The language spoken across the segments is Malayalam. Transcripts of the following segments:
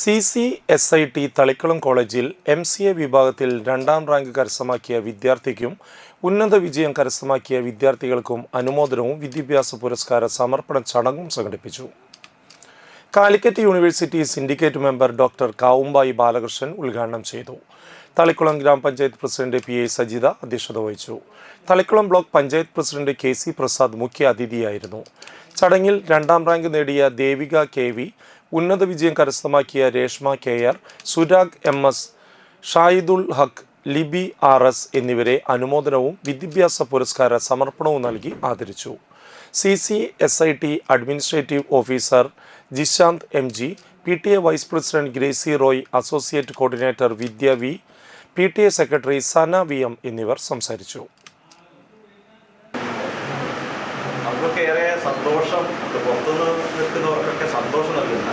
C C S I T Thalikulam കോളേജിൽ എം സി എ വിഭാഗത്തിൽ രണ്ടാം റാങ്ക് കരസ്ഥമാക്കിയ വിദ്യാർത്ഥിക്കും ഉന്നത വിജയം കരസ്ഥമാക്കിയ വിദ്യാർത്ഥികൾക്കും അനുമോദനവും വിദ്യാഭ്യാസ പുരസ്കാര സമർപ്പണ ചടങ്ങും സംഘടിപ്പിച്ചു. Calicut University syndicate member doctor Kavumbayi Balakrishnan ഉദ്ഘാടനം ചെയ്തു. തളിക്കുളം ഗ്രാമപഞ്ചായത്ത് പ്രസിഡന്റ് പി എ സജിത അധ്യക്ഷത വഹിച്ചു. Thalikulam block panchayat president K C Prasad മുഖ്യ അതിഥിയായിരുന്നു. ചടങ്ങിൽ രണ്ടാം റാങ്ക് നേടിയ ദേവിക കെ വി ഉന്നത വിജയം കരസ്ഥമാക്കിയ Reshma K R Surag M S Shahidul Haq Libi R S എന്നിവരെ അനുമോദനവും വിദ്യാഭ്യാസ പുരസ്കാര സമർപ്പണവും നൽകി ആദരിച്ചു C C S I T administrative officer Jishanth M G P T A vice president Gracy Roy associate coordinator Vidya V P T A secretary Sana V M എന്നിവർ സംസാരിച്ചു നമുക്കേറെ സന്തോഷം. പുറത്തുനിന്ന് സന്തോഷം നൽകുന്ന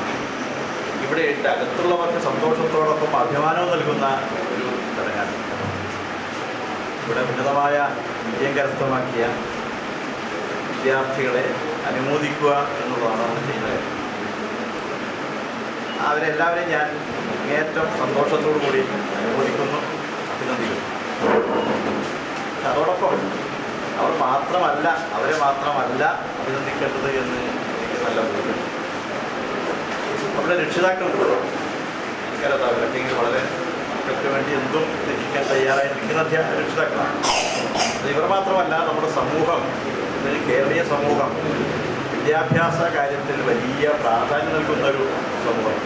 ഇവിടെ ഇട്ട് അകത്തുള്ളവർക്ക് സന്തോഷത്തോടൊപ്പം അഭിമാനവും നൽകുന്ന ഒരു ചടങ്ങാണ് ഇവിടെ ഉന്നതമായ വിജയം കരസ്ഥമാക്കിയ വിദ്യാർത്ഥികളെ അനുമോദിക്കുക എന്നുള്ളതാണ് നമ്മൾ ചെയ്യുന്നത് അവരെല്ലാവരെയും ഞാൻ ഏറ്റവും സന്തോഷത്തോടു കൂടി അനുമോദിക്കുന്നു അഭിനന്ദിക്കുന്നു. അതോടൊപ്പം അവർ മാത്രമല്ല അവരെ മാത്രമല്ല അഭിനന്ദിക്കേണ്ടത് എന്ന് എനിക്ക് നല്ല ബോധ്യമുണ്ട്. നമ്മുടെ രക്ഷിതാക്കളുണ്ട് എനിക്കറിയാം അല്ലെങ്കിൽ വളരെ മക്കൾക്ക് വേണ്ടി എന്തും ത്യജിക്കാൻ തയ്യാറായി നിൽക്കുന്ന രക്ഷിതാക്കളാണ്. ഇവർ മാത്രമല്ല നമ്മുടെ സമൂഹം കേരളീയ സമൂഹം വിദ്യാഭ്യാസ കാര്യത്തിൽ വലിയ പ്രാധാന്യം നൽകുന്ന ഒരു സമൂഹം